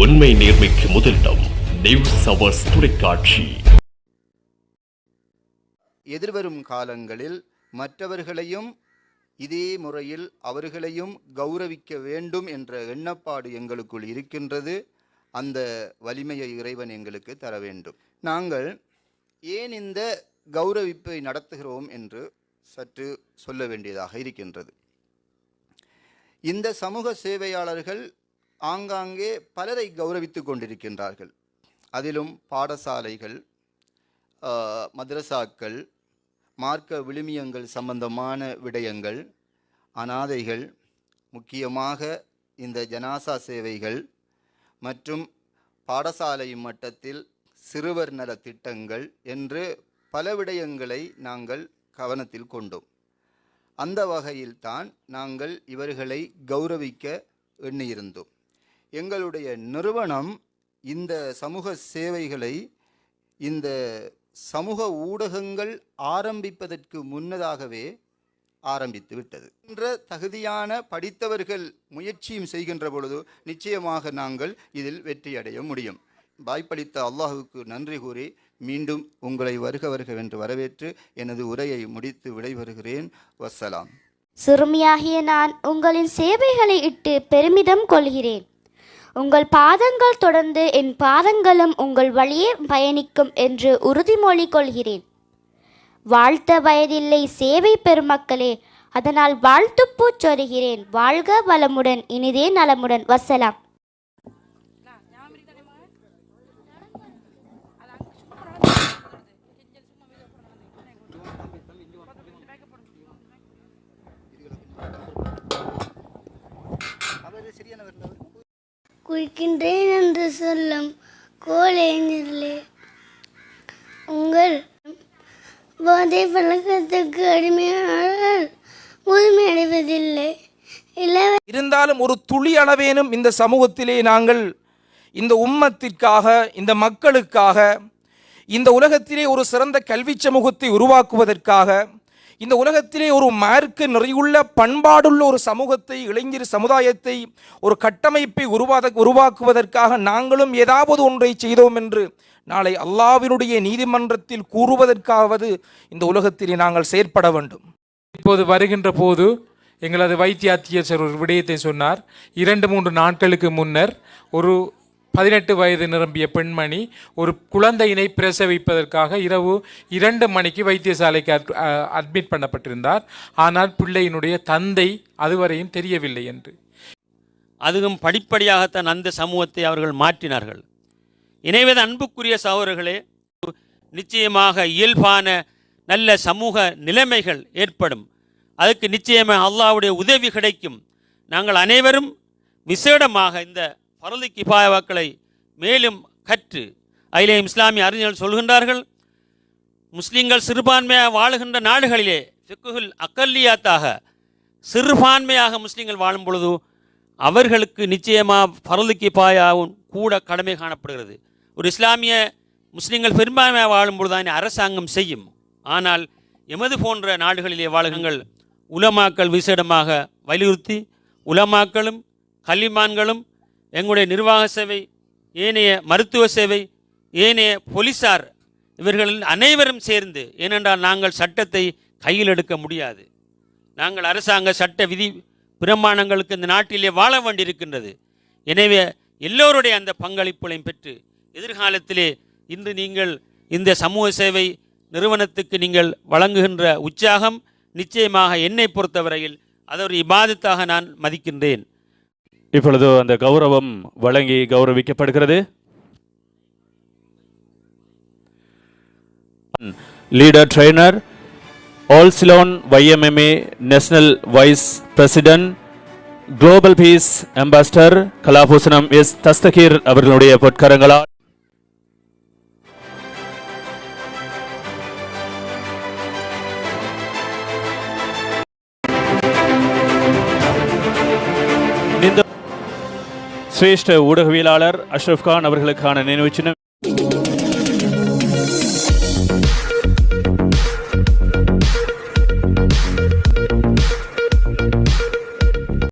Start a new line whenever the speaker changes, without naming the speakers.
உண்மை நேர்மைக்கு முதலிடம் நியூஸ் அவர்ஸ் தொலைக்காட்சி.
எதிர்வரும் காலங்களில் மற்றவர்களையும் இதே முறையில் அவர்களையும் கௌரவிக்க வேண்டும் என்ற எண்ணப்பாடு எங்களுக்குள் இருக்கின்றது. அந்த வலிமையை இறைவன் எங்களுக்கு தர வேண்டும். நாங்கள் ஏன் இந்த கௌரவிப்பை நடத்துகிறோம் என்று சற்று சொல்ல வேண்டியதாக இருக்கின்றது. இந்த சமூக சேவையாளர்கள் ஆங்காங்கே பலரை கௌரவித்து கொண்டிருக்கின்றார்கள். அதிலும் பாடசாலைகள் மதரசாக்கள் மார்க்க விழுமியங்கள் சம்பந்தமான விடயங்கள் அனாதைகள் முக்கியமாக இந்த ஜனாசா சேவைகள் மற்றும் பாடசாலை மட்டத்தில் சிறுவர் நல திட்டங்கள் என்று பல விடயங்களை நாங்கள் கவனத்தில் கொண்டோம். அந்த வகையில்தான் நாங்கள் இவர்களை கௌரவிக்க எண்ணியிருந்தோம். எங்களுடைய நிறுவனம் இந்த சமூக சேவைகளை இந்த சமூக ஊடகங்கள் ஆரம்பிப்பதற்கு முன்னதாகவே ஆரம்பித்து விட்டது. என்ற தகுதியான படித்தவர்கள் முயற்சியும் செய்கின்ற பொழுது நிச்சயமாக நாங்கள் இதில் வெற்றியடைய முடியும். வாய்ப்பளித்த அல்லாஹுக்கு நன்றி கூறி மீண்டும் உங்களை வருக வருகவென்று வரவேற்று எனது உரையை முடித்து விடைபெறுகிறேன். வஸ்ஸலாம்.
சிறுமியாகிய நான் உங்களின் சேவைகளை இட்டு பெருமிதம் கொள்கிறேன். உங்கள் பாதங்கள் தொடர்ந்து என் பாதங்களும் உங்கள் வழியே பயணிக்கும் என்று உறுதிமொழி கொள்கிறேன். வாழ்த்த வயதில்லை சேவை பெருமக்களே அதனால் வாழ்த்துப்பூச் சொருகிறேன் வாழ்க வளமுடன் இனிதே நலமுடன். வசலாம்.
குளிக்கின்றேன் என்று சொல்லும் கோலேஞ்சர்களே உங்கள் போதை பழக்கத்துக்கு அடிமையானால் முழுமையடைவதில்லை
இருந்தாலும் ஒரு துளி அளவேனும் இந்த சமூகத்திலே நாங்கள் இந்த உம்மத்திற்காக இந்த மக்களுக்காக இந்த உலகத்திலே ஒரு சிறந்த கல்வி சமூகத்தை உருவாக்குவதற்காக இந்த உலகத்திலே ஒரு மார்க்க நிறையுள்ள பண்பாடுள்ள ஒரு சமூகத்தை இளைஞர் சமுதாயத்தை ஒரு கட்டமைப்பை உருவாத உருவாக்குவதற்காக நாங்களும் ஏதாவது ஒன்றை செய்தோம் என்று நாளை அல்லாவினுடைய நீதிமன்றத்தில் கூறுவதற்காவது இந்த உலகத்திலே நாங்கள் செயற்பட வேண்டும்.
இப்போது வருகின்ற போது எங்களது வைத்திய அத்தியட்சர் ஒரு விடயத்தை சொன்னார். இரண்டு மூன்று நாட்களுக்கு முன்னர் ஒரு பதினெட்டு வயது நிரம்பிய பெண்மணி ஒரு குழந்தையினை பிரசவிப்பதற்காக இரவு இரண்டு மணிக்கு வைத்தியசாலைக்கு அட்- அட்மிட் பண்ணப்பட்டிருந்தார். ஆனால் பிள்ளையினுடைய தந்தை அதுவரையும் தெரியவில்லை என்று.
அதுவும் படிப்படியாகத்தான் அந்த சமூகத்தை அவர்கள் மாற்றினார்கள். இணைவது அன்புக்குரிய சகோதரர்களே நிச்சயமாக இயல்பான நல்ல சமூக நிலைமைகள் ஏற்படும். அதுக்கு நிச்சயமாக அல்லாஹ்வுடைய உதவி கிடைக்கும். நாங்கள் அனைவரும் விசேடமாக இந்த பரலி கிபாயாக்களை மேலும் கற்று அதிலே இஸ்லாமிய அறிஞர்கள் சொல்கின்றார்கள் முஸ்லீம்கள் சிறுபான்மையாக வாழுகின்ற நாடுகளிலே ஃபிக்குஹுல் அக்கல்லியாத்தாக சிறுபான்மையாக முஸ்லீம்கள் வாழும் பொழுது அவர்களுக்கு நிச்சயமாக பரலு கிபாயாவும் கூட கடமை காணப்படுகிறது. ஒரு இஸ்லாமிய முஸ்லீம்கள் பெரும்பான்மையாக வாழும் பொழுதுதான் அரசாங்கம் செய்யும். ஆனால் எமது போன்ற நாடுகளிலே வாழுகங்கள் உலமாக்கள் விசேடமாக வலியுறுத்தி உலமாக்களும் கல்விமான்களும் எங்களுடைய நிர்வாக சேவை ஏனைய மருத்துவ சேவை ஏனைய போலீசார் இவர்களில் அனைவரும் சேர்ந்து ஏனென்றால் நாங்கள் சட்டத்தை கையில் எடுக்க முடியாது. நாங்கள் அரசாங்க சட்ட விதி பிரமாணங்களுக்கு இந்த நாட்டிலே வாழ வேண்டியிருக்கின்றது. எனவே எல்லோருடைய அந்த பங்களிப்புகளையும் பெற்று எதிர்காலத்திலே இன்று நீங்கள் இந்த சமூக சேவை நிறுவனத்துக்கு நீங்கள் வழங்குகின்ற உற்சாகம் நிச்சயமாக என்னை பொறுத்தவரையில் அதை ஒரு இபாதத்தாக நான் மதிக்கின்றேன்.
இப்பொழுது அந்த கௌரவம் வழங்கி கௌரவிக்கப்படுகிறது. Leader trainer All Ceylon YMMA national vice president global peace ambassador Kalabhooshanam S Dasthageer அவர்களுடைய பொற்கரங்களால் சிரேஷ்ட ஊடகவியலாளர் அஷ்ரப் கான் அவர்களுக்கான நினைவு சின்னம்.